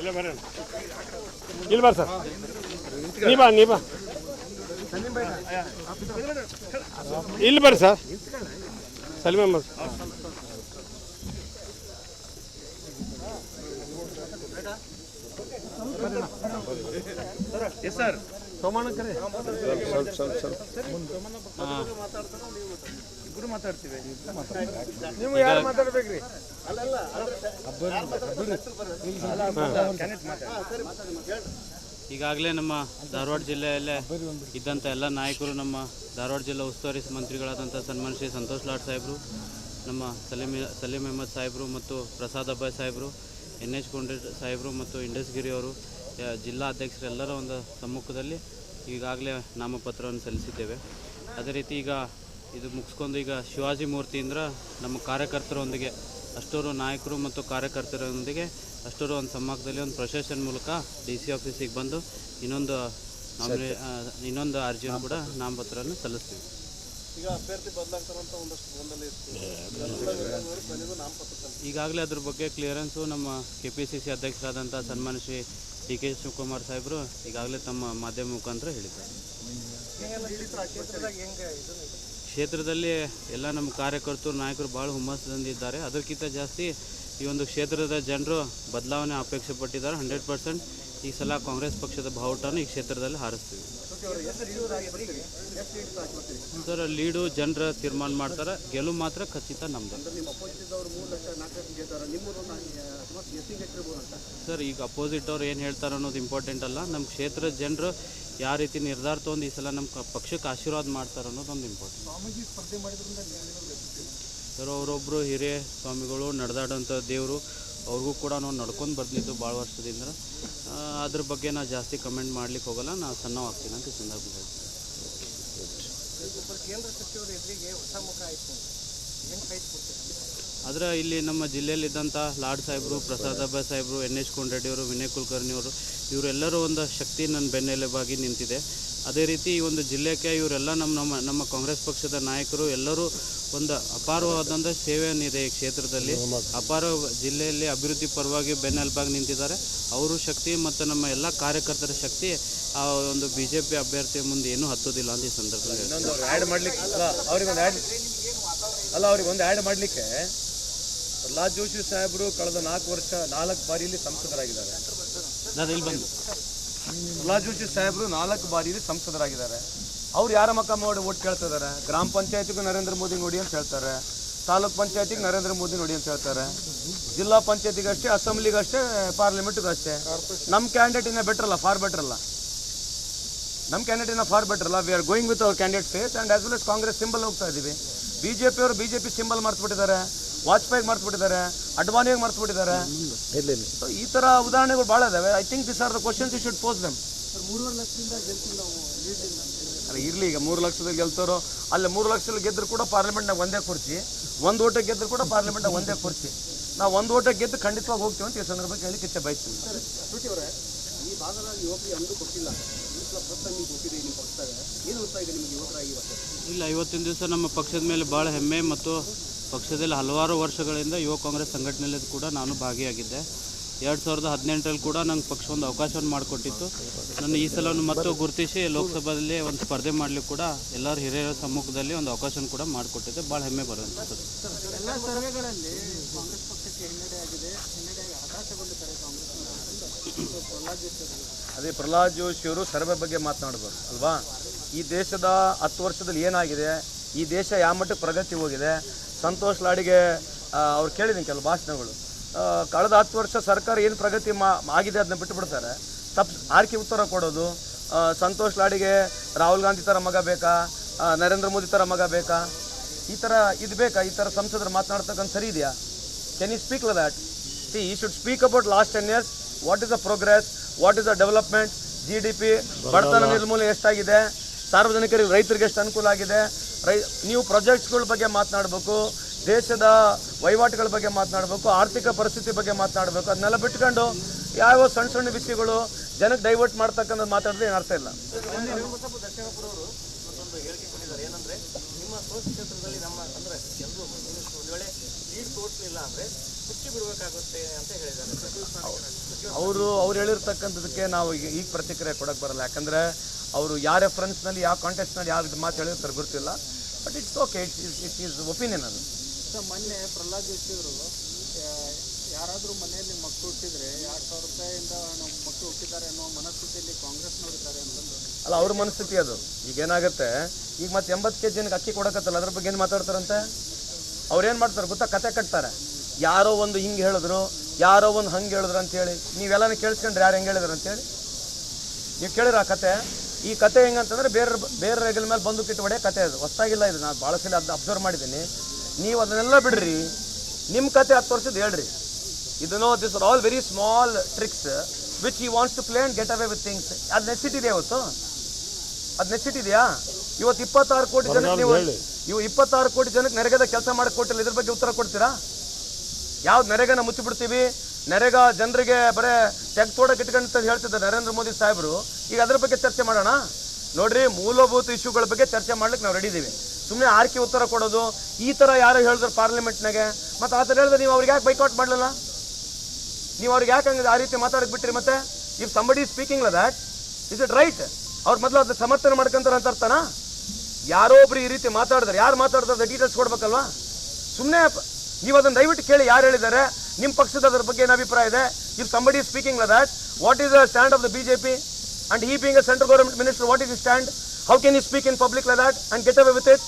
ಇಲ್ಲ ಬರ್ರಿ ಇಲ್ಲಿ ಬರ್ ಸರ್. ನೀ ಬಾ ನೀ ಬಾ. ಇಲ್ಲಿ ಬರ್ರಿ sir. Salim Ahmed yes sir. ಇಬ್ರು ಮಾತಾಡ್ತೀವಿ. ನೀವು ಯಾರು ಮಾತಾಡ್ಬೇಕ್ರಿ? ಈಗಾಗಲೇ ನಮ್ಮ ಧಾರವಾಡ ಜಿಲ್ಲೆಯಲ್ಲೇ ಇದ್ದಂಥ ಎಲ್ಲ ನಾಯಕರು ನಮ್ಮ ಧಾರವಾಡ ಜಿಲ್ಲಾ ಉಸ್ತುವಾರಿ ಮಂತ್ರಿಗಳಾದಂಥ ಸನ್ಮಾನ್ ಶ್ರೀ ಸಂತೋಷ್ ಲಾಡ್ ಸಾಹೇಬರು ನಮ್ಮ ಸಲೀಂ ಸಲೀಮ್ ಅಹಮದ್ ಸಾಹೇಬರು ಮತ್ತು ಪ್ರಸಾದ್ ಅಬ್ಬಾಯ್ ಸಾಹೇಬರು ಎನ್ ಎಚ್ ಕೊಂಡ್ರೆ ಸಾಹೇಬರು ಮತ್ತು ಇಂಡಸ್ಗಿರಿ ಅವರು ಜಿಲ್ಲಾ ಅಧ್ಯಕ್ಷರೆಲ್ಲರ ಒಂದು ಸಮ್ಮುಖದಲ್ಲಿ ಈಗಾಗಲೇ ನಾಮಪತ್ರವನ್ನು ಸಲ್ಲಿಸಿದ್ದೇವೆ. ಅದೇ ರೀತಿ ಈಗ ಇದು ಮುಗಿಸ್ಕೊಂಡು ಈಗ ಶಿವಾಜಿ ಮೂರ್ತಿಯಿಂದ ನಮ್ಮ ಕಾರ್ಯಕರ್ತರೊಂದಿಗೆ ಅಷ್ಟೋರು ನಾಯಕರು ಮತ್ತು ಕಾರ್ಯಕರ್ತರೊಂದಿಗೆ ಅಷ್ಟೋರು ಒಂದು ಸಮ್ಮುಖದಲ್ಲಿ ಒಂದು ಪ್ರೊಸೆಷನ್ ಮೂಲಕ ಡಿ ಸಿ ಆಫೀಸಿಗೆ ಬಂದು ಇನ್ನೊಂದು ನಾಮಿನೇ ಇನ್ನೊಂದು ಅರ್ಜಿಯನ್ನು ಕೂಡ ನಾಮಪತ್ರವನ್ನು ಸಲ್ಲಿಸ್ತೀವಿ. ಈಗ ಅಭ್ಯರ್ಥಿ ಬದಲಾಗ್ತಾರಂತ ಒಂದಷ್ಟು ಗೊಂದಲ ಇತ್ತು. ನಾಮಪತ್ರ ಈಗಾಗಲೇ ಅದ್ರ ಬಗ್ಗೆ ಕ್ಲಿಯರೆನ್ಸು ನಮ್ಮ ಕೆ ಪಿ ಸಿ ಸಿ ಅಧ್ಯಕ್ಷರಾದಂಥ ಸನ್ಮಾನ ಶ್ರೀ ಡಿ ಕೆ ಶಿವಕುಮಾರ್ ಸಾಹೇಬರು ಈಗಾಗಲೇ ತಮ್ಮ ಮಾಧ್ಯಮ ಮುಖಾಂತರ ಹೇಳಿದ್ದಾರೆ. ಇದು? ಕ್ಷೇತ್ರದಲ್ಲಿ ಎಲ್ಲ ನಮ್ಮ ಕಾರ್ಯಕರ್ತರು, ನಾಯಕರು ಭಾಳ ಹುಮ್ಮಸ್ಸಂದಿದ್ದಾರೆ ಅದಕ್ಕಿಂತ ಜಾಸ್ತಿ ಈ ಒಂದು ಕ್ಷೇತ್ರದ ಜನರು ಬದಲಾವಣೆ ಅಪೇಕ್ಷೆ ಪಟ್ಟಿದ್ದಾರೆ ಹಂಡ್ರೆಡ್ ಪರ್ಸೆಂಟ್ ಈ ಸಲ ಕಾಂಗ್ರೆಸ್ ಪಕ್ಷದ ಬಾವುಟನ್ನು ಈ ಕ್ಷೇತ್ರದಲ್ಲಿ ಹಾರಿಸ್ತೀವಿ. ಸರ್, ಲೀಡು ಜನರ ತೀರ್ಮಾನ ಮಾಡ್ತಾರೆ. ಗೆಲುವು ಮಾತ್ರ ಖಚಿತ ನಮ್ದು. ಸರ್, ಈಗ ಅಪೋಸಿಟ್ ಅವ್ರು ಏನು ಹೇಳ್ತಾರೆ ಅನ್ನೋದು ಇಂಪಾರ್ಟೆಂಟ್ ಅಲ್ಲ. ನಮ್ಮ ಕ್ಷೇತ್ರದ ಜನರು ಯಾವ ರೀತಿ ನಿರ್ಧಾರ ತೊಗೊಂಡು ಈ ಸಲ ನಮ್ಮ ಪಕ್ಷಕ್ಕೆ ಆಶೀರ್ವಾದ ಮಾಡ್ತಾರೆ ಅನ್ನೋದೊಂದು ಇಂಪಾರ್ಟೆಂಟ್ ಸ್ವಾಮೀಜಿ ಸ್ಪರ್ಧೆ ಮಾಡಿದ್ರಿಂದ ಸರ್ ಅವರೊಬ್ಬರು ಹಿರಿಯ ಸ್ವಾಮಿಗಳು ನಡೆದಾಡೋಂಥ ದೇವರು ಅವ್ರಿಗೂ ಕೂಡ ನಾವು ನಡ್ಕೊಂಡು ಬರ್ತಿದ್ದು ಭಾಳ ವರ್ಷದಿಂದ. ಅದ್ರ ಬಗ್ಗೆ ನಾವು ಜಾಸ್ತಿ ಕಮೆಂಟ್ ಮಾಡ್ಲಿಕ್ಕೆ ಹೋಗಲ್ಲ ನಾನು ಸಣ್ಣವಾಗ್ತೀನಿ ಅಂತ ಸಂದರ್ಭ ಕೇಂದ್ರ ಸಚಿವರು ಎದುರಿಗೆ ಹೊಸ ಮುಖ ಆಯಿತು ಹೆಂಗೆ ಆದರೆ ಇಲ್ಲಿ ನಮ್ಮ ಜಿಲ್ಲೆಯಲ್ಲಿದ್ದಂಥ ಲಾಡ್ ಸಾಹೇಬರು, ಪ್ರಸಾದ್ ಅಬ್ಬಾಯ್ ಸಾಹೇಬರು, ಎನ್ ಎಚ್ ಕೊಂಡ್ರೆಡ್ಡಿಯವರು ವಿನಯ್ ಕುಲಕರ್ಣಿಯವರು ಇವರೆಲ್ಲರೂ ಒಂದು ಶಕ್ತಿ ನನ್ನ ಬೆನ್ನೆಲುಬಾಗಿ ನಿಂತಿದೆ. ಅದೇ ರೀತಿ ಈ ಒಂದು ಜಿಲ್ಲೆಗೆ ಇವರೆಲ್ಲ ನಮ್ಮ ನಮ್ಮ ನಮ್ಮ ಕಾಂಗ್ರೆಸ್ ಪಕ್ಷದ ನಾಯಕರು ಎಲ್ಲರೂ ಒಂದು ಅಪಾರವಾದಂಥ ಸೇವೆಯನ್ನಿದೆ ಈ ಕ್ಷೇತ್ರದಲ್ಲಿ. ಅಪಾರ ಜಿಲ್ಲೆಯಲ್ಲಿ ಅಭಿವೃದ್ಧಿ ಪರವಾಗಿ ಬೆನ್ನೆಲುಬಾಗಿ ನಿಂತಿದ್ದಾರೆ. ಅವರು ಶಕ್ತಿ ಮತ್ತು ನಮ್ಮ ಎಲ್ಲ ಕಾರ್ಯಕರ್ತರ ಶಕ್ತಿ ಆ ಒಂದು ಬಿ ಜೆ ಪಿ ಅಭ್ಯರ್ಥಿಯ ಮುಂದೆ ಏನೂ ಹತ್ತೋದಿಲ್ಲ ಅಂತ ಈ ಸಂದರ್ಭದಲ್ಲಿ ಅಲ್ಲ ಒಂದು ಅಲ್ಲ ಅವ್ರಿಗೆ ಒಂದು ಆ್ಯಡ್ ಮಾಡಲಿಕ್ಕೆ ಪ್ರಹ್ಲಾದ್ ಜೋಶಿ ಸಾಹೇಬರು ಕಳೆದ ನಾಲ್ಕು ವರ್ಷ ನಾಲ್ಕು ಬಾರಿಯಲ್ಲಿ ಸಂಸದರಾಗಿದ್ದಾರೆ. ಪ್ರಹ್ಲಾದ್ ಜೋಶಿ ಸಾಹೇಬರು ನಾಲ್ಕು ಬಾರಿಯಲ್ಲಿ ಸಂಸದರಾಗಿದ್ದಾರೆ. ಅವ್ರು ಯಾರ ಮಕ್ಕ ಮಾಡಿ ಓಟ್ ಕೇಳ್ತಾ ಇದ್ದಾರೆ ಗ್ರಾಮ ಪಂಚಾಯತಿಗೂ ನರೇಂದ್ರ ಮೋದಿ ನೋಡಿ ಅಂತ ಹೇಳ್ತಾರೆ. ತಾಲೂಕ್ ಪಂಚಾಯತಿಗೆ ನರೇಂದ್ರ ಮೋದಿ ನೋಡಿ ಅಂತ ಹೇಳ್ತಾರೆ. ಜಿಲ್ಲಾ ಪಂಚಾಯತಿಗಷ್ಟೇ ಅಸೆಂಬ್ಲಿಗಷ್ಟೇ ಪಾರ್ಲಿಮೆಂಟ್ಗೂ ಅಷ್ಟೇ ನಮ್ಮ ಕ್ಯಾಂಡಿಡೇಟ್ ಇನ್ನ ಬೆಟರ್ ಅಲ್ಲ. ಫಾರ್ ಬೆಟರ್ ಅಲ್ಲ ನಮ್ಮ ಕ್ಯಾಂಡಿಡೇಟ್ ಇನ್ನ ಫಾರ್ ಬೆಟ್ರಲ್ಲ ಅಲ್ಲ. We are going with our candidate face and as well as Congress symbol ಹೋಗ್ತಾ ಇದ್ದೀವಿ ಬಿ ಜೆ ಪಿ ಅವರು ಬಿ ಜೆ ಪಿ ಸಿಂಬಲ್ ಮರ್ತ್ಬಿಟ್ಟಿದ್ದಾರೆ. ವಾಜಪೇಯಿಗೆ ಮರ್ತ್ಬಿಟ್ಟಿದ್ದಾರೆ ಅಡ್ವಾಣಿಗೆ ಮರ್ತ್ಬಿಟ್ಟಿದ್ದಾರೆ? ಸೊ ಈ ಥರ ಉದಾಹರಣೆಗಳು ಭಾಳ ಇದಾವೆ. I think this are the questions you should pose them ಇರಲಿ ಈಗ ಮೂರು ಲಕ್ಷದಲ್ಲಿ ಗೆಲ್ತಾರೋ ಅಲ್ಲಿ ಮೂರು ಲಕ್ಷದಲ್ಲಿ ಗೆದ್ದರೂ ಕೂಡ ಪಾರ್ಲಿಮೆಂಟ್ನಾಗ ಒಂದೇ ಕುರ್ಚಿ. ಒಂದು ಓಟಕ್ಕೆ ಗೆದ್ದರೂ ಕೂಡ ಪಾರ್ಲಿಮೆಂಟ್ನಾಗ ಒಂದೇ ಕುರ್ಚಿ. ನಾವು ಒಂದು ಓಟಕ್ಕೆ ಗೆದ್ದು ಖಂಡಿತವಾಗಿ ಹೋಗ್ತೀವಿ ಅಂತ ಈ ಸಂದರ್ಭಕ್ಕೆ ಹೇಳಿಕೆ ಇಚ್ಛೆ ಬಯಸ್ತೀವಿ ಈ ಭಾಗದ ಯುವಕರಿಗೆ ಅಂದು ಕೊಟ್ಟಿಲ್ಲ. ಇಲ್ಲ ಇವತ್ತಿನ ದಿವಸ ನಮ್ಮ ಪಕ್ಷದ ಮೇಲೆ ಭಾಳ ಹೆಮ್ಮೆ ಮತ್ತು ಪಕ್ಷದಲ್ಲಿ ಹಲವಾರು ವರ್ಷಗಳಿಂದ ಯುವ ಕಾಂಗ್ರೆಸ್ ಸಂಘಟನೆಯಲ್ಲಿ ಕೂಡ ನಾನು ಭಾಗಿಯಾಗಿದ್ದೆ. ಎರಡು ಸಾವಿರದ ಹದಿನೆಂಟರಲ್ಲಿ ಕೂಡ ನಂಗೆ ಪಕ್ಷ ಒಂದು ಅವಕಾಶವನ್ನು ಮಾಡಿಕೊಟ್ಟಿತ್ತು. ನನ್ನ ಈ ಸಲ ಮತ್ತು ಗುರುತಿಸಿ ಲೋಕಸಭೆಯಲ್ಲಿ ಒಂದು ಸ್ಪರ್ಧೆ ಮಾಡಲಿಕ್ಕೆ ಕೂಡ ಎಲ್ಲರ ಹಿರಿಯರ ಸಮ್ಮುಖದಲ್ಲಿ ಒಂದು ಅವಕಾಶವನ್ನು ಕೂಡ ಮಾಡಿಕೊಟ್ಟಿದ್ದೆ. ಭಾಳ ಹೆಮ್ಮೆ ಬರುವಂಥದ್ದು. ಎಲ್ಲ ಕಾಂಗ್ರೆಸ್ ಪಕ್ಷಕ್ಕೆ ಹಿನ್ನಡೆ ಆಗಿದೆ. ಹಿನ್ನಡೆ ಹತಾಶಗೊಂಡಿದ್ದಾರೆ ಕಾಂಗ್ರೆಸ್ ಪ್ರಹ್ಲಾದ್ ಜೋಶಿ ಅದೇ ಪ್ರಹ್ಲಾದ್ ಜೋಶಿ ಅವರು ಸರ್ವೆ ಬಗ್ಗೆ ಮಾತನಾಡಬಾರ್ದು ಅಲ್ವಾ? ಈ ದೇಶದ ಹತ್ತು ವರ್ಷದಲ್ಲಿ ಏನಾಗಿದೆ? ಈ ದೇಶ ಯಾವ ಮಟ್ಟಕ್ಕೆ ಪ್ರಗತಿ ಹೋಗಿದೆ? ಸಂತೋಷ್ ಲಾಡಿಗೆ ಅವ್ರು ಕೇಳಿದ್ದೀನಿ ಕೆಲವು ಭಾಷಣಗಳು. ಕಳೆದ ಹತ್ತು ವರ್ಷ ಸರ್ಕಾರ ಏನು ಪ್ರಗತಿ ಮಾ ಆಗಿದೆ ಅದನ್ನ ಬಿಟ್ಟು ಬಿಡ್ತಾರೆ ತಪ್ಪು ಆರ್ಕೆ ಉತ್ತರ ಕೊಡೋದು. ಸಂತೋಷ್ ಲಾಡಿಗೆ ರಾಹುಲ್ ಗಾಂಧಿ ಥರ ಮಗ ಬೇಕಾ? ನರೇಂದ್ರ ಮೋದಿ ಥರ ಮಗ ಬೇಕಾ? ಈ ಥರ ಇದು ಬೇಕಾ? ಈ ಥರ ಸಂಸದರು ಮಾತನಾಡ್ತಕ್ಕಂಥ ಸರಿ ಇದೆಯಾ? Can you speak that see he should speak about last ten years what is the progress what is the development G D P ಬಡತನ ನಿರ್ಮೂಲನೆ ಎಷ್ಟಾಗಿದೆ? ಸಾರ್ವಜನಿಕರಿಗೆ ರೈತರಿಗೆ ಎಷ್ಟು ಅನುಕೂಲ ಆಗಿದೆ? ರೈ, ನೀವು ಪ್ರಾಜೆಕ್ಟ್ಸ್ಗಳ ಬಗ್ಗೆ ಮಾತನಾಡಬೇಕು, ದೇಶದ ವಹಿವಾಟುಗಳ ಬಗ್ಗೆ ಮಾತನಾಡಬೇಕು, ಆರ್ಥಿಕ ಪರಿಸ್ಥಿತಿ ಬಗ್ಗೆ ಮಾತನಾಡಬೇಕು ಅದನ್ನೆಲ್ಲ ಬಿಟ್ಕೊಂಡು ಯಾವ ಸಣ್ಣ ಸಣ್ಣ ವಿಷಯಗಳು ಜನಕ್ಕೆ ಡೈವರ್ಟ್ ಮಾಡ್ತಕ್ಕಂಥದ್ದು ಮಾತಾಡಿದ್ರೆ ಏನು ಅರ್ಥ ಇಲ್ಲ. ಅವರು ಅವ್ರು ಹೇಳಿರ್ತಕ್ಕಂಥದಕ್ಕೆ ನಾವು ಈಗ ಈಗ ಪ್ರತಿಕ್ರಿಯೆ ಕೊಡಕ್ಕೆ ಬರಲ್ಲ. ಯಾಕಂದ್ರೆ ಅವರು ಯಾವ ರೆಫರೆನ್ಸ್ನಲ್ಲಿ ಯಾವ ಕಾಂಟೆಕ್ಸ್ನಲ್ಲಿ ಯಾವ ಇದು ಮಾತು ಹೇಳಿರ್ತಾರೆ ಗೊತ್ತಿಲ್ಲ. But it's okay it's it is opinion ಅದು. ಸರ್ ಮೊನ್ನೆ ಪ್ರಹ್ಲಾದ್ ಜೋಶಿ ಅವರು ಯಾರಾದರೂ ಮನೆಯಲ್ಲಿ ಮಕ್ಕಳು ಹುಟ್ಟಿದ್ರೆ ಎರಡು ಸಾವಿರ ರೂಪಾಯಿಯಿಂದ ನಮ್ಮ ಮಕ್ಕಳು ಹುಟ್ಟಿದ್ದಾರೆ ಅನ್ನೋ ಮನಸ್ಥಿತಿಯಲ್ಲಿ ಕಾಂಗ್ರೆಸ್ನವರಿದ್ದಾರೆ ಅಂತಂದು ಅಲ್ಲ, ಅವ್ರ ಮನಸ್ಥಿತಿ ಅದು. ಈಗ ಏನಾಗುತ್ತೆ? ಈಗ ಮತ್ತೆ ಎಂಬತ್ತು ಕೆ ಜಿನ ಅಕ್ಕಿ ಕೊಡಕತ್ತಲ್ಲ, ಅದ್ರ ಬಗ್ಗೆ ಏನು ಮಾತಾಡ್ತಾರಂತೆ? ಅವ್ರೇನು ಮಾಡ್ತಾರೆ ಗೊತ್ತಾ? ಕತೆ ಕಟ್ತಾರೆ. ಯಾರೋ ಒಂದು ಹಿಂಗೆ ಹೇಳಿದ್ರು, ಯಾರೋ ಒಂದು ಹಂಗೆ ಹೇಳಿದ್ರು ಅಂತೇಳಿ. ನೀವೆಲ್ಲನೂ ಕೇಳಿಸ್ಕೊಂಡ್ರೆ ಯಾರು ಹೆಂಗೆ ಹೇಳಿದ್ರು ಅಂತೇಳಿ. ನೀವು ಕೇಳಿರ ಆ ಕತೆ? ಈ ಕತೆ ಹೆಂಗಂತಂದ್ರೆ ಬೇರೆ ಬೇರೆ ರೆಗಲ್ ಮೇಲೆ ಬಂದು ಕಿಟ್ಟು ಹೊಡೆಯೋ ಕತೆ ಅದು. ಹೊಸ್ತಾಗಿಲ್ಲ ಇದು. ನಾನು ಭಾಳ ಸಲ ಅದು ಅಬ್ಸರ್ವ್ ಮಾಡಿದ್ದೀನಿ. ನೀವು ಅದನ್ನೆಲ್ಲ ಬಿಡ್ರಿ. ನಿಮ್ಮ ಕತೆ ಹತ್ತು ವರ್ಷದ ಹೇಳ್ರಿ. ಇದನ್ನೋ this are all very small tricks which he wants to play and get away with things ಅದು ನೆಸಿಟಿದೆ ಇವತ್ತು ಅದು ನೆಚ್ಚಿಟ್ಟಿದ್ಯಾ? ಇವತ್ತು ಇಪ್ಪತ್ತಾರು ಕೋಟಿ ಜನಕ್ಕೆ ನೀವು ಇವು ಇಪ್ಪತ್ತಾರು ಕೋಟಿ ಜನಕ್ಕೆ ನೆರೆಗದ ಕೆಲಸ ಮಾಡಕ್ಕೆ ಕೊಟ್ಟಿಲ್ಲ ಇದ್ರ ಬಗ್ಗೆ ಉತ್ತರ ಕೊಡ್ತೀರಾ? ಯಾವ್ದು ನೆರೆಗನ ಮುಚ್ಚಿಬಿಡ್ತೀವಿ? ನೆರೆಗ ಜನರಿಗೆ ಬರೇ ತೆಗ್ ತೋಡಕ್ಕೆ ಇಟ್ಕೊಂಡು ಹೇಳ್ತಿದ್ದ ನರೇಂದ್ರ ಮೋದಿ ಸಾಹೇಬರು. ಈಗ ಅದ್ರ ಬಗ್ಗೆ ಚರ್ಚೆ ಮಾಡೋಣ. ನೋಡ್ರಿ ಮೂಲಭೂತ ಇಶ್ಯೂಗಳ ಬಗ್ಗೆ ಚರ್ಚೆ ಮಾಡ್ಲಿಕ್ಕೆ ನಾವು ರೆಡಿ ಇದೀವಿ. ಸುಮ್ಮನೆ ಆರ್ಕೆ ಉತ್ತರ ಕೊಡೋದು ಈ ಥರ ಯಾರು ಹೇಳಿದ್ರು ಪಾರ್ಲಿಮೆಂಟ್ನಾಗೆ. ಮತ್ತೆ ಆ ಥರ ಹೇಳಿದ್ರೆ ನೀವು ಅವ್ರಿಗೆ ಯಾಕೆ ಬೈಕೌಟ್ ಮಾಡಲಿಲ್ಲ? ನೀವು ಅವ್ರಿಗೆ ಯಾಕೆ ಹಂಗೆ ಆ ರೀತಿ ಮಾತಾಡಕ್ ಬಿಟ್ರಿ ಮತ್ತೆ? If somebody speaking that is it right ಅವ್ರು ಮೊದಲು ಅದನ್ನ ಸಮರ್ಥನೆ ಮಾಡ್ಕೊಂತಾರೆ ಅಂತ ಅರ್ಥನಾ? ಯಾರೋ ಒಬ್ರು ಈ ರೀತಿ ಮಾತಾಡಿದ್ರೆ. ಯಾರು ಮಾತಾಡ್ತಾರೆ ಡೀಟೇಲ್ಸ್ ಕೊಡ್ಬೇಕಲ್ವಾ? ಸುಮ್ಮನೆ ನೀವು ಅದನ್ನು ದಯವಿಟ್ಟು ಕೇಳಿ ಯಾರು ಹೇಳಿದ್ದಾರೆ. ನಿಮ್ಮ ಪಕ್ಷದ ಅದ್ರ ಬಗ್ಗೆ ಏನು ಅಭಿಪ್ರಾಯ ಇದೆ? If somebody speaking that what is the stand of the B J P and he being a central government minister what is he stand how can you speak in public ಲ that and get a with it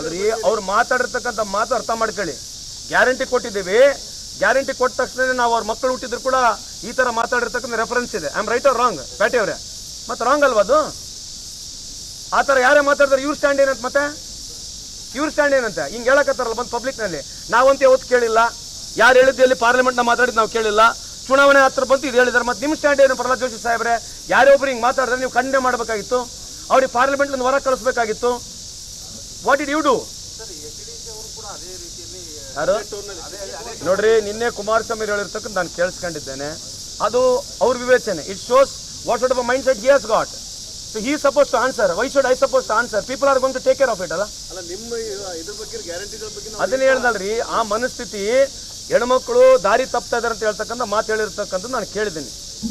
ಅದ್ರಿ ಅವ್ರು ಮಾತಾಡಿರ್ತಕ್ಕಂಥ ಮಾತು ಅರ್ಥ ಮಾಡ್ಕೊಳ್ಳಿ. Guarantee ಕೊಟ್ಟಿದ್ದೀವಿ. Guarantee ಕೊಟ್ಟ ತಕ್ಷಣ ನಾವು ಅವ್ರ ಮಕ್ಕಳು ಹುಟ್ಟಿದ್ರು ಕೂಡ ಈ ತರ ಮಾತಾಡಿರ್ತಕ್ಕಂಥ ರೆಫರೆನ್ಸ್ ಇದೆ. I am right or wrong ಪ್ಯಾಟೆ ಅವರೇ? ಮತ್ತೆ ರಾಂಗ್ ಅಲ್ವಾ ಅದು? ಆ ಥರ ಯಾರೇ ಮಾತಾಡಿದ್ರೆ ಇವ್ರ ಸ್ಟ್ಯಾಂಡ್ ಏನಂತ ಮತ್ತೆ? ಇವ್ರ ಸ್ಟ್ಯಾಂಡ್ ಏನಂತ? ಹಿಂಗೆ ಹೇಳಕತ್ತಾರಲ್ಲ ಬಂದು ಪಬ್ಲಿಕ್ನಲ್ಲಿ ನಾವಂತ ಯಾವತ್ತು ಕೇಳಿಲ್ಲ. ಯಾರು ಹೇಳಿದ್ದು ಎಲ್ಲಿ ಪಾರ್ಲಿಮೆಂಟ್ನ ಮಾತಾಡಿದ್ದು ನಾವು ಕೇಳಿಲ್ಲ. ಚುನಾವಣೆ ಹತ್ರ ಬಂತು, ಇದು ಹೇಳಿದಾರೆ. ಮತ್ತೆ ನಿಮ್ಮ ಸ್ಟ್ಯಾಂಡ್ ಏನು, ಪ್ರಹ್ಲಾದ್ ಜೋಶಿ ಸಾಹೇಬ್ರೆ? ಯಾರೇ ಒಬ್ರು ಹಿಂಗೆ ಮಾತಾಡಿದ್ರೆ ನೀವು ಖಂಡನೆ ಮಾಡಬೇಕಾಗಿತ್ತು. ಅವ್ರಿಗೆ ಪಾರ್ಲಿಮೆಂಟ್ನ ವರ ಕಳಿಸ್ಬೇಕಾಗಿತ್ತು. ವಾಟ್ ಇಡ್ ಯು ಡೂ ನೋಡ್ರಿ ನಿನ್ನೆ ಕುಮಾರಸ್ವಾಮಿ ಹೇಳಿರ್ತಕ್ಕಂಥ ನಾನು ಕೇಳಿಸ್ಕೊಂಡಿದ್ದೇನೆ. ಅದು ಅವ್ರ ವಿವೇಚನೆ. It shows what should mind set he has got so he suppose to answer why should I suppose to answer people are going to take care of it ಅಲ್ಲ? ಅದನ್ನ ಹೇಳ್ದಲ್ರಿ ಆ ಮನಸ್ಥಿತಿ ಹೆಣ್ಮಕ್ಳು ದಾರಿ ತಪ್ತಾ ಇದಾರೆ ಅಂತ ಹೇಳ್ತಕ್ಕಂಥ ಮಾತು ಹೇಳಿರ್ತಕ್ಕಂಥದ್ದು ನಾನು ಕೇಳಿದ್ದೀನಿ.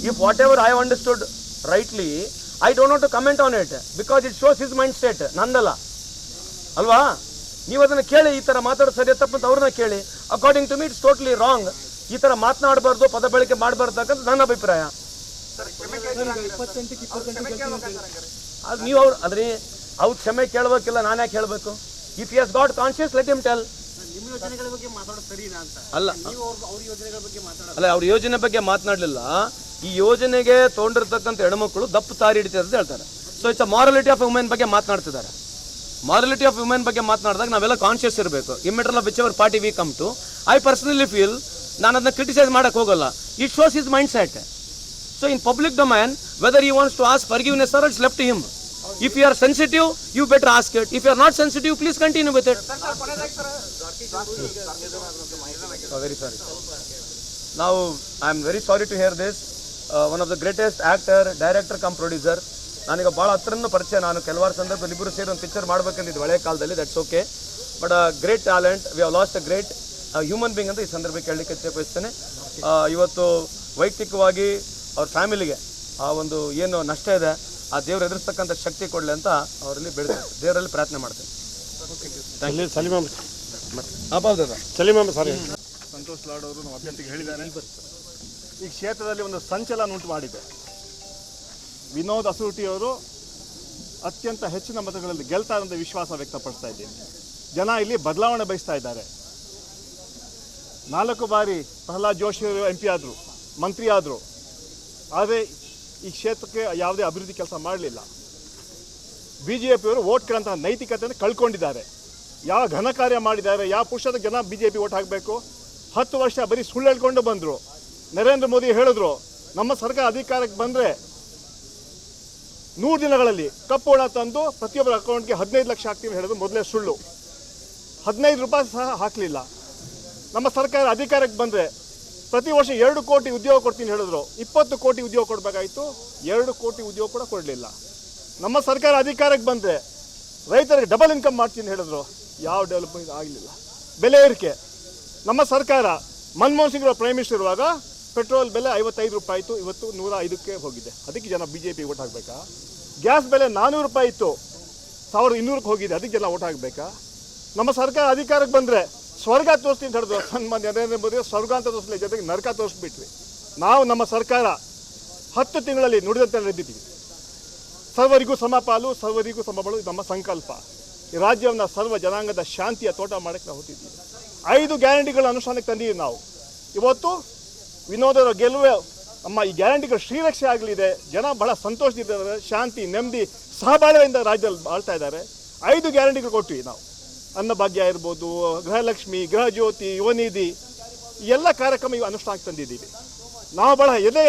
If whatever I understood rightly I don't not to comment on it because it shows his mind state ನಂದಲ್ಲ. ಅಲ್ವಾ? ನೀವು ಅದನ್ನು ಕೇಳಿ ಈ ತರ ಮಾತಾಡೋ ಸರಿ ತಪ್ಪಂತ ಅಂತ ಅವ್ರನ್ನ ಕೇಳಿ. According to me it's totally wrong ಈ ತರ ಮಾತನಾಡಬಾರ್ದು ಪದ ಬಳಕೆ ಮಾಡಬಾರ್ದು ಅಂತ ನನ್ನ ಅಭಿಪ್ರಾಯ. ಅದು ನೀವು ಅವ್ರು ಅದ್ರಿ ಅವ್ರು ಕ್ಷಮೆ ಕೇಳಬೇಕಿಲ್ಲ ನಾನು ಯಾಕೆ ಹೇಳಬೇಕು? If he's got conscious let him tell ನಿಮ್ಮ ಯೋಜನೆಗಳ ಬಗ್ಗೆ ಮಾತಾಡೋದು ಸರಿನಾ ಅಂತ? ಅಲ್ಲ. ನೀವು ಅವ್ರ ಅವ್ರ ಯೋಜನೆಗಳ ಬಗ್ಗೆ ಮಾತಾಡೋದು. ಅಲ್ಲ ಅವ್ರ ಯೋಜನೆ ಬಗ್ಗೆ ಮಾತನಾಡಲಿಲ್ಲ. ಈ ಯೋಜನೆಗೆ ತೊಗೊಂಡಿರ್ತಕ್ಕಂಥ ಹೆಣ್ಮಕ್ಳು ದಪ್ಪ ತಾರಿ ಹಿಡಿತಾರೆ ಅಂತ ಹೇಳ್ತಾರೆ. So it's a morality of women ಬಗ್ಗೆ ಮಾತನಾಡ್ತಿದ್ದಾರೆ. ಮಾರಲಿಟಿ ಆಫ್ ವುಮೆನ್ ಬಗ್ಗೆ ಮಾತನಾಡಿದಾಗ ನಾವೆಲ್ಲ ಕಾನ್ಶಿಯಸ್ ಇರಬೇಕು. Immaterial of which our party we come to I personally feel ನಾನು ಅದನ್ನ ಕ್ರಿಟಿಸೈಸ್ ಮಾಡಕ್ಕೆ ಹೋಗಲ್ಲ. It shows is mind set so in public domain whether you wants to as forgiveness or it's left him if you are sensitive you better ask it if you are not sensitive please continue with it very sorry ನಾವು I am very sorry to hear this one of the greatest actor director cum producer ನನಗೆ ಭಾಳ ಹತ್ರನ ಪರಿಚಯ. ನಾನು ಕೆಲವಾರು ಸಂದರ್ಭದಲ್ಲಿ ಇಬ್ಬರು ಸೇರಿ ಒಂದು ಪಿಕ್ಚರ್ ಮಾಡ್ಬೇಕಂದಿದ್ದು ಹಳೆ ಕಾಲದಲ್ಲಿ. That's okay but great talent we have lost a great human being ಅಂತ ಈ ಸಂದರ್ಭಕ್ಕೆ ಹೇಳಲಿಕ್ಕೆ ಇಚ್ಛೆ ಬಯಸ್ತೇನೆ ಆ, ಇವತ್ತು ವೈಯಕ್ತಿಕವಾಗಿ ಅವ್ರ ಫ್ಯಾಮಿಲಿಗೆ ಆ ಒಂದು ಏನು ನಷ್ಟ ಇದೆ ಆ ದೇವ್ರು ಎದುರಿಸ್ತಕ್ಕಂಥ ಶಕ್ತಿ ಕೊಡಲಿ ಅಂತ ಅವರಲ್ಲಿ ಬೆಳೆದ ದೇವರಲ್ಲಿ ಪ್ರಾರ್ಥನೆ ಮಾಡ್ತೇನೆ. ಅಲ್ಲಿ ಸಲೀಮ್ ಹೌದಾ ಸಲೀಮ್ ಸಾರಿ ಸಂತೋಷ್ ಲಾಡ್ ಅವರು ನಮ್ಮ ಅಭ್ಯರ್ಥಿಗೆ ಹೇಳಿದ್ದಾರೆ. ಈ ಕ್ಷೇತ್ರದಲ್ಲಿ ಒಂದು ಸಂಚಲನ ಉಂಟು ಮಾಡಿದೆ. ವಿನೋದ್ ಅಸೂಟಿಯವರು ಅತ್ಯಂತ ಹೆಚ್ಚಿನ ಮತಗಳಲ್ಲಿ ಗೆಲ್ತಾರೆ ಅಂತ ವಿಶ್ವಾಸ ವ್ಯಕ್ತಪಡಿಸ್ತಾ ಇದ್ದೀನಿ. ಜನ ಇಲ್ಲಿ ಬದಲಾವಣೆ ಬಯಸ್ತಾ ಇದ್ದಾರೆ. ನಾಲ್ಕು ಬಾರಿ ಪ್ರಹ್ಲಾದ್ ಜೋಶಿ ಅವರು ಎಂ ಪಿ ಆದರು, ಮಂತ್ರಿ ಆದರು. ಆದರೆ ಈ ಕ್ಷೇತ್ರಕ್ಕೆ ಯಾವುದೇ ಅಭಿವೃದ್ಧಿ ಕೆಲಸ ಮಾಡಲಿಲ್ಲ. ಬಿ ಜೆ ಪಿಯವರು ಓಟ್ ಕೇಳಂತಹ ನೈತಿಕತೆಯನ್ನು ಕಳ್ಕೊಂಡಿದ್ದಾರೆ. ಯಾವ ಘನ ಕಾರ್ಯ ಮಾಡಿದ್ದಾರೆ, ಯಾವ ಪುರುಷದ ಜನ ಬಿ ಜೆ ಪಿ ಓಟ್ ಹಾಕಬೇಕು. ಹತ್ತು ವರ್ಷ ಬರೀ ಸುಳ್ಳು ಹೇಳ್ಕೊಂಡು ಬಂದರು. ನರೇಂದ್ರ ಮೋದಿ ಹೇಳಿದ್ರು, ನಮ್ಮ ಸರ್ಕಾರ ಅಧಿಕಾರಕ್ಕೆ ಬಂದರೆ ನೂರು ದಿನಗಳಲ್ಲಿ ಕಪ್ಪು ಹಣ ತಂದು ಪ್ರತಿಯೊಬ್ಬರ ಅಕೌಂಟ್ಗೆ ಹದಿನೈದು ಲಕ್ಷ ಹಾಕ್ತೀವಿ ಹೇಳೋದು ಮೊದಲೇ ಸುಳ್ಳು. ಹದಿನೈದು ರೂಪಾಯಿ ಸಹ ಹಾಕಲಿಲ್ಲ. ನಮ್ಮ ಸರ್ಕಾರ ಅಧಿಕಾರಕ್ಕೆ ಬಂದರೆ ಪ್ರತಿ ವರ್ಷ ಎರಡು ಕೋಟಿ ಉದ್ಯೋಗ ಕೊಡ್ತೀನಿ ಹೇಳಿದ್ರು. ಇಪ್ಪತ್ತು ಕೋಟಿ ಉದ್ಯೋಗ ಕೊಡಬೇಕಾಯಿತು. ಎರಡು ಕೋಟಿ ಉದ್ಯೋಗ ಕೂಡ ಕೊಡಲಿಲ್ಲ. ನಮ್ಮ ಸರ್ಕಾರ ಅಧಿಕಾರಕ್ಕೆ ಬಂದರೆ ರೈತರಿಗೆ ಡಬಲ್ ಇನ್ಕಮ್ ಮಾಡ್ತೀನಿ ಹೇಳಿದ್ರು. ಯಾವ ಡೆವಲಪ್ಮೆಂಟ್ ಆಗಲಿಲ್ಲ. ಬೆಲೆ ಏರಿಕೆ. ನಮ್ಮ ಸರ್ಕಾರ ಮನಮೋಹನ್ ಸಿಂಗ್ ಪ್ರೈಮ್ ಮಿನಿಸ್ಟರ್ ಇರುವಾಗ ಪೆಟ್ರೋಲ್ ಬೆಲೆ ಐವತ್ತೈದು ರೂಪಾಯಿ ಇತ್ತು ಇವತ್ತು ನೂರ ಐದಕ್ಕೆ ಹೋಗಿದೆ. ಅದಕ್ಕೆ ಜನ ಬಿ ಜೆ ಓಟ್ ಹಾಕಬೇಕಾ? ಗ್ಯಾಸ್ ಬೆಲೆ ನಾನ್ನೂರು ರೂಪಾಯಿ ಇತ್ತು ಸಾವಿರದ ಇನ್ನೂರಕ್ಕೆ ಹೋಗಿದೆ, ಅದಕ್ಕೆ ಜನ ಓಟ್ ಹಾಕಬೇಕಾ? ನಮ್ಮ ಸರ್ಕಾರ ಅಧಿಕಾರಕ್ಕೆ ಬಂದರೆ ಸ್ವರ್ಗ ತೋರಿಸ್ತೀನಿ ಹೇಳಿದ್ರು ಸನ್ಮಾನ್ಯ ನರೇಂದ್ರ ಮೋದಿ ಸ್ವರ್ಗ ಅಂತ ತೋರಿಸಲಿ, ಜೊತೆಗೆ ನರಕ ತೋರಿಸ್ಬಿಟ್ವಿ. ನಾವು ನಮ್ಮ ಸರ್ಕಾರ ಹತ್ತು ತಿಂಗಳಲ್ಲಿ ನುಡಿದಂತೆ ನಡೆದಿದ್ದೀವಿ. ಸರ್ವರಿಗೂ ಸಮಪಾಲು ಸರ್ವರಿಗೂ ಸಮಬಳು ನಮ್ಮ ಸಂಕಲ್ಪ. ಈ ರಾಜ್ಯವನ್ನು ಸರ್ವ ಜನಾಂಗದ ಶಾಂತಿಯ ತೋಟ ಮಾಡೋಕ್ಕೆ ನಾವು ಹೊತ್ತಿದ್ದೀವಿ ಐದು ಗ್ಯಾರಂಟಿಗಳ ಅನುಷ್ಠಾನಕ್ಕೆ ತಂದಿದ್ದೀವಿ ನಾವು. ಇವತ್ತು ವಿನೋದರ ಗೆಲುವೆ ನಮ್ಮ ಈ ಗ್ಯಾರಂಟಿಗಳ ಶ್ರೀರಕ್ಷೆ ಆಗಲಿದೆ. ಜನ ಬಹಳ ಸಂತೋಷದಿದ್ದಾರೆ ಶಾಂತಿ, ನೆಮ್ಮದಿ, ಸಹಬಾಳ್ವೆಯಿಂದ ರಾಜ್ಯದಲ್ಲಿ ಬಾಳ್ತಾ ಇದ್ದಾರೆ. ಐದು ಗ್ಯಾರಂಟಿಗಳು ಕೊಟ್ವಿ ನಾವು. ಅನ್ನಭಾಗ್ಯ ಇರ್ಬೋದು, ಗೃಹಲಕ್ಷ್ಮಿ ಗೃಹ ಜ್ಯೋತಿ ಯುವನಿಧಿ, ಎಲ್ಲ ಕಾರ್ಯಕ್ರಮ ಇವು ಅನುಷ್ಠಾನಕ್ಕೆ ತಂದಿದ್ದೀವಿ. ನಾವು ಬಹಳ ಎದೆ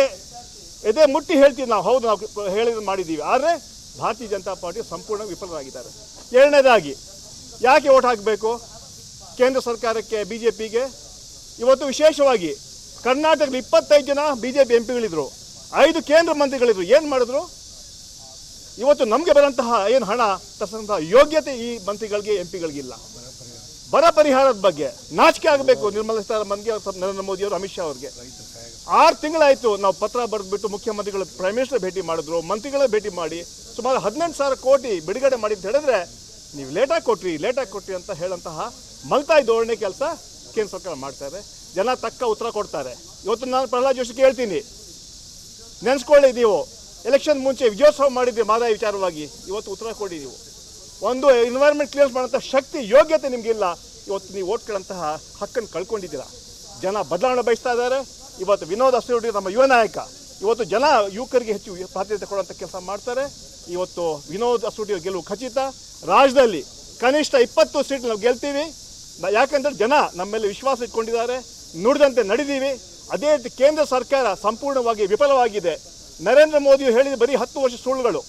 ಎದೆ ಮುಟ್ಟಿ ಹೇಳ್ತೀವಿ ನಾವು, ಹೌದು ನಾವು ಹೇಳಿದ ಮಾಡಿದ್ದೀವಿ. ಆದರೆ ಭಾರತೀಯ ಜನತಾ ಪಾರ್ಟಿ ಸಂಪೂರ್ಣ ವಿಫಲರಾಗಿದ್ದಾರೆ. ಎರಡನೇದಾಗಿ, ಯಾಕೆ ಓಟ್ ಹಾಕಬೇಕು? ಕೇಂದ್ರ ಸರ್ಕಾರಕ್ಕೆ ಬಿ ಜೆ ಪಿಗೆ ಇವತ್ತು ವಿಶೇಷವಾಗಿ ಕರ್ನಾಟಕದ ಇಪ್ಪತ್ತೈದು ಜನ ಬಿ ಜೆ ಪಿ ಎಂ ಪಿಗಳಿದ್ರು ಐದು ಕೇಂದ್ರ ಮಂತ್ರಿಗಳಿದ್ರು. ಏನು ಮಾಡಿದ್ರು? ಇವತ್ತು ನಮಗೆ ಬರೋಂತಹ ಏನು ಹಣ ತರಿಸಂತಹ ಯೋಗ್ಯತೆ ಈ ಮಂತ್ರಿಗಳಿಗೆ ಎಂ ಪಿಗಳಿಗಿಲ್ಲ ಬರ ಪರಿಹಾರದ ಬಗ್ಗೆ ನಾಚಿಕೆ ಆಗಬೇಕು. ನಿರ್ಮಲಾ ಸೀತಾರಾಮನ್ಗೆ ನರೇಂದ್ರ ಮೋದಿ ಅವರು, ಅಮಿತ್ ಶಾ ಅವ್ರಿಗೆ. ಆರು ತಿಂಗಳಾಯಿತು ನಾವು ಪತ್ರ ಬರೆದ್ಬಿಟ್ಟು ಮುಖ್ಯಮಂತ್ರಿಗಳ ಪ್ರೈಮ್ ಮಿನಿಸ್ಟರ್ ಭೇಟಿ ಮಾಡಿದ್ರು. ಮಂತ್ರಿಗಳ ಭೇಟಿ ಮಾಡಿ ಸುಮಾರು ಹದಿನೆಂಟು ಸಾವಿರ ಕೋಟಿ ಬಿಡುಗಡೆ ಮಾಡಿ ಅಂತ ಹೇಳಿದ್ರೆ ನೀವು ಲೇಟಾಗಿ ಕೊಟ್ರಿ ಲೇಟಾಗಿ ಕೊಟ್ರಿ ಅಂತ ಹೇಳಂತಹ ಮಲ್ತಾಯಿ ಧೋರಣೆ ಕೆಲಸ ಕೇಂದ್ರ ಸರ್ಕಾರ ಮಾಡ್ತಾರೆ. ಜನ ತಕ್ಕ ಉತ್ತರ ಕೊಡ್ತಾರೆ. ಇವತ್ತು ನಾನು ಪ್ರಹ್ಲಾದ್ ಜೋಶಿ ಕೇಳ್ತೀನಿ ನೆನೆಸ್ಕೊಳ್ಳಿ ನೀವು. ಎಲೆಕ್ಷನ್ ಮುಂಚೆ ವಿಜಯೋತ್ಸವ ಮಾಡಿದ್ದೆ ಮಾದಾಯ ವಿಚಾರವಾಗಿ. ಇವತ್ತು ಉತ್ತರ ಕೊಡಿ ನೀವು. ಒಂದು ಎನ್ವೈರ್ಮೆಂಟ್ ಕ್ಲಿಯರ್ ಮಾಡೋಂಥ ಶಕ್ತಿ, ಯೋಗ್ಯತೆ ನಿಮಗಿಲ್ಲ. ಇವತ್ತು ನೀವು ಓಟ್ಗಳಂತಹ ಹಕ್ಕನ್ನು ಕಳ್ಕೊಂಡಿದ್ದೀರಾ. ಜನ ಬದಲಾವಣೆ ಬಯಸ್ತಾ ಇದ್ದಾರೆ. ಇವತ್ತು ವಿನೋದ್ ಅಸ್ತಿ ನಮ್ಮ ಯುವ ನಾಯಕ. ಇವತ್ತು ಜನ ಯುವಕರಿಗೆ ಹೆಚ್ಚು ಪ್ರಾತಿನಿಧ್ಯ ಕೊಡುವಂಥ ಕೆಲಸ ಮಾಡ್ತಾರೆ. ಇವತ್ತು ವಿನೋದ್ ಅಸ್ತಿ ಗೆಲುವು ಖಚಿತ. ರಾಜ್ಯದಲ್ಲಿ ಕನಿಷ್ಠ ಇಪ್ಪತ್ತು ಸೀಟ್ ನಾವು ಗೆಲ್ತೀವಿ. ಯಾಕಂದ್ರೆ ಜನ ನಮ್ಮಲ್ಲಿ ಮೇಲೆ ವಿಶ್ವಾಸ ಇಟ್ಕೊಂಡಿದ್ದಾರೆ, ನುಡಿದಂತೆ ನಡೆದೀವಿ ಅದೇ ರೀತಿ ಕೇಂದ್ರ ಸರ್ಕಾರ ಸಂಪೂರ್ಣವಾಗಿ ವಿಫಲವಾಗಿದೆ. ನರೇಂದ್ರ ಮೋದಿ ಹೇಳಿದ ಬರೀ ಹತ್ತು ವರ್ಷ ಸುಳ್ಳುಗಳು.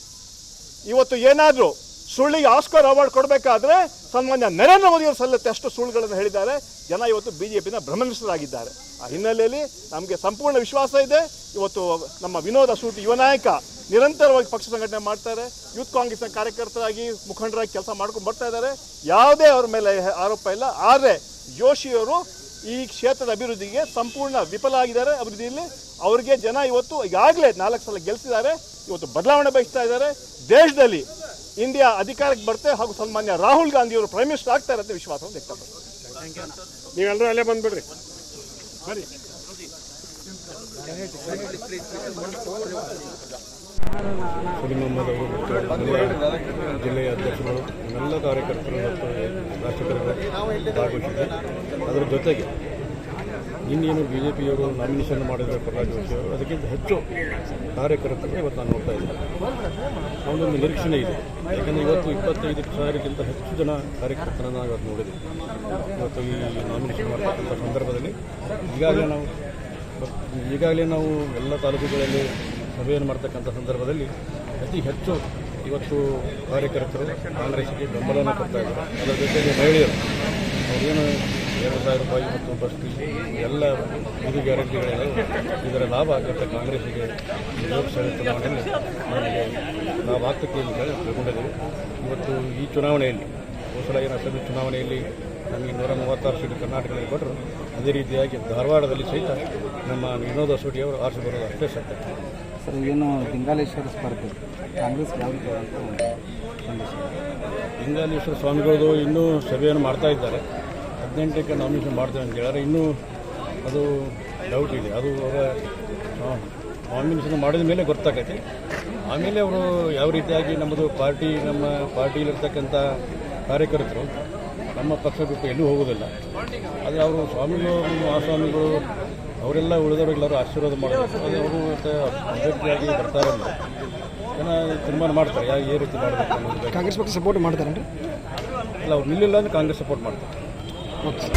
ಇವತ್ತು ಏನಾದರೂ ಸುಳ್ಳಿಗೆ ಆಸ್ಕರ್ ಅವಾರ್ಡ್ ಕೊಡಬೇಕಾದ್ರೆ ಸನ್ಮಾನ್ಯ ನರೇಂದ್ರ ಮೋದಿ ಅವರು ಸಲ್ಲತ್ತೆ ಅಷ್ಟು ಸುಳ್ಳುಗಳನ್ನು ಹೇಳಿದ್ದಾರೆ. ಜನ ಇವತ್ತು ಬಿ ಜೆ ಪಿನ ಭ್ರಮನಿಷ್ಠರಾಗಿದ್ದಾರೆ ಆ ಹಿನ್ನೆಲೆಯಲ್ಲಿ ನಮಗೆ ಸಂಪೂರ್ಣ ವಿಶ್ವಾಸ ಇದೆ. ಇವತ್ತು ನಮ್ಮ ವಿನೋದ ಸೂಟಿ ಯುವ ನಾಯಕ ನಿರಂತರವಾಗಿ ಪಕ್ಷ ಸಂಘಟನೆ ಮಾಡ್ತಾರೆ. ಯೂತ್ ಕಾಂಗ್ರೆಸ್ನ ಕಾರ್ಯಕರ್ತರಾಗಿ ಮುಖಂಡರಾಗಿ ಕೆಲಸ ಮಾಡ್ಕೊಂಡು ಬರ್ತಾ ಇದ್ದಾರೆ. ಯಾವುದೇ ಅವ್ರ ಮೇಲೆ ಆರೋಪ ಇಲ್ಲ. ಆದರೆ ಜೋಶಿಯವರು ಈ ಕ್ಷೇತ್ರದ ಅಭಿವೃದ್ಧಿಗೆ ಸಂಪೂರ್ಣ ವಿಫಲ ಆಗಿದ್ದಾರೆ ಅಭಿವೃದ್ಧಿಯಲ್ಲಿ. ಅವರಿಗೆ ಜನ ಇವತ್ತು ಈಗಾಗಲೇ ನಾಲ್ಕು ಸಲ ಗೆಲ್ಲಿಸಿದ್ದಾರೆ ಇವತ್ತು ಬದಲಾವಣೆ ಬಯಸ್ತಾ ಇದ್ದಾರೆ. ದೇಶದಲ್ಲಿ ಇಂಡಿಯಾ ಅಧಿಕಾರಕ್ಕೆ ಬರುತ್ತೆ ಹಾಗೂ ಸನ್ಮಾನ್ಯ ರಾಹುಲ್ ಗಾಂಧಿ ಅವರು ಪ್ರೈಮ್ ಮಿನಿಸ್ಟರ್ ಆಗ್ತಾರೆ ಅಂತ ವಿಶ್ವಾಸವನ್ನು ವ್ಯಕ್ತಪಡಿಸ್ತಾರೆ ನೀವೆಲ್ಲರೂ ಅಲ್ಲೇ ಬಂದ್ಬಿಡ್ರಿ. ಅಹಮದ್ ಅವರು ಜಿಲ್ಲೆಯ ಅಧ್ಯಕ್ಷರು ಎಲ್ಲ ಕಾರ್ಯಕರ್ತರು ಮತ್ತು ರಾಷ್ಟ್ರೀಕರು ಭಾಗವಹಿಸಿದೆ ಅದರ ಜೊತೆಗೆ ಇನ್ನೇನು ಬಿ ಜೆ ಪಿಯವರು ನಾಮಿನೇಷನ್ ಮಾಡಿದರೆ ಅವರು ಅದಕ್ಕಿಂತ ಹೆಚ್ಚು ಕಾರ್ಯಕರ್ತರು ಇವತ್ತು ನಾನು ನೋಡ್ತಾ ಇದ್ದೀನಿ. ಅವನೊಂದು ನಿರೀಕ್ಷಣೆ ಇದೆ. ಯಾಕಂದರೆ ಇವತ್ತು ಇಪ್ಪತ್ತೈದು ಸಾವಿರಕ್ಕಿಂತ ಹೆಚ್ಚು ಜನ ಕಾರ್ಯಕರ್ತರನ್ನು ನಾವು ಇವತ್ತು ನೋಡಿದ್ದೀವಿ ಇವತ್ತು ಈ ನಾಮಿನೇಷನ್ ಮಾಡ್ತಕ್ಕಂಥ ಸಂದರ್ಭದಲ್ಲಿ ಈಗಾಗಲೇ ನಾವು ಈಗಾಗಲೇ ನಾವು ಎಲ್ಲ ತಾಲೂಕುಗಳಲ್ಲಿ ಸಭೆಯನ್ನು ಮಾಡ್ತಕ್ಕಂಥ ಸಂದರ್ಭದಲ್ಲಿ ಅತಿ ಹೆಚ್ಚು ಇವತ್ತು ಕಾರ್ಯಕರ್ತರು ಕಾಂಗ್ರೆಸ್ಗೆ ಬೆಂಬಲವನ್ನು ಕೊಡ್ತಾ ಇದ್ದಾರೆ. ಅದರ ಜೊತೆಗೆ ಮಹಿಳೆಯರು ಅವರೇನು ಎರಡು ಸಾವಿರ ರೂಪಾಯಿ ಮತ್ತು ಬಸ್ ಫೀಸ್ ಎಲ್ಲ ಇದು ಗ್ಯಾರಂಟಿಗಳಿದೆ. ಇದರ ಲಾಭ ಆಗುತ್ತೆ ಕಾಂಗ್ರೆಸ್ಗೆ ಲೋಕಸಭೆ ಚುನಾವಣೆಯಲ್ಲಿ ನಮಗೆ ಲಾಭ ಆಗ್ತಕ್ಕೆ ಅಂತ ಹೇಳಿ ತಿಳ್ಕೊಂಡಿದ್ದೀವಿ. ಇವತ್ತು ಈ ಚುನಾವಣೆಯಲ್ಲಿ ಹೊಸಲಾಗಿನ ಸಲ ಏನು ಅಸೆಂಬ್ಲಿ ಚುನಾವಣೆಯಲ್ಲಿ ನಮಗೆ ನೂರ ಮೂವತ್ತಾರು ಸೀಟು ಕರ್ನಾಟಕದಲ್ಲಿ ಕೊಟ್ಟರು. ಅದೇ ರೀತಿಯಾಗಿ ಧಾರವಾಡದಲ್ಲಿ ಸಹಿತ ನಮ್ಮ ವಿನೋದ ಸೋಡಿಯವರು ಅವರು ಆರಿಸಿ ಬರೋದು ಅಷ್ಟೇ ಸತ್ಯ ಸರ್ ಏನು ಲಿಂಗಾಲೇಶ್ವರ ಸ್ಪರ್ಧೆ? ಕಾಂಗ್ರೆಸ್ ಲಿಂಗಾಲೇಶ್ವರ ಸ್ವಾಮಿಗಳದು ಇನ್ನೂ ಸಭೆಯನ್ನು ಮಾಡ್ತಾ ಇದ್ದಾರೆ. ಹದಿನೆಂಟಕ್ಕೆ ನಾಮಿನೇಷನ್ ಮಾಡ್ತೇವೆ ಅಂತ ಹೇಳಿದ್ರೆ ಇನ್ನೂ ಅದು ಡೌಟ್ ಇದೆ. ಅದು ಅವರ ನಾಮಿನೇಷನ್ ಮಾಡಿದ ಮೇಲೆ ಗೊತ್ತಾಗತ್ತೆ ಆಮೇಲೆ ಅವರು ಯಾವ ರೀತಿಯಾಗಿ ನಮ್ಮದು ಪಾರ್ಟಿ ನಮ್ಮ ಪಾರ್ಟಿಯಲ್ಲಿರ್ತಕ್ಕಂಥ ಕಾರ್ಯಕರ್ತರು ನಮ್ಮ ಪಕ್ಷ ಬಿಟ್ಟು ಎಲ್ಲೂ ಹೋಗೋದಿಲ್ಲ ಆದರೆ ಅವರು ಸ್ವಾಮಿಗಳು ಮಹಾಸ್ವಾಮಿಗಳು ಅವರೆಲ್ಲ ಉಳಿದವರೆಲ್ಲರೂ ಆಶೀರ್ವಾದ ಮಾಡಬೇಕು. ಅದು ಅವರು ಮತ್ತು ಅಭ್ಯರ್ಥಿಯಾಗಿ ಬರ್ತಾರೆ ಜನ ತೀರ್ಮಾನ ಮಾಡ್ತಾರೆ ಯಾವ ಈ ರೀತಿ ಮಾಡಬೇಕು ಕಾಂಗ್ರೆಸ್ ಪಕ್ಷ ಸಪೋರ್ಟ್ ಮಾಡ್ತಾರೆ ಇಲ್ಲ ಅವ್ರು ನಿಲ್ಲಿಲ್ಲ ಅಂದ್ರೆ ಕಾಂಗ್ರೆಸ್ ಸಪೋರ್ಟ್ ಮಾಡ್ತಾರೆ. ಓಕೆ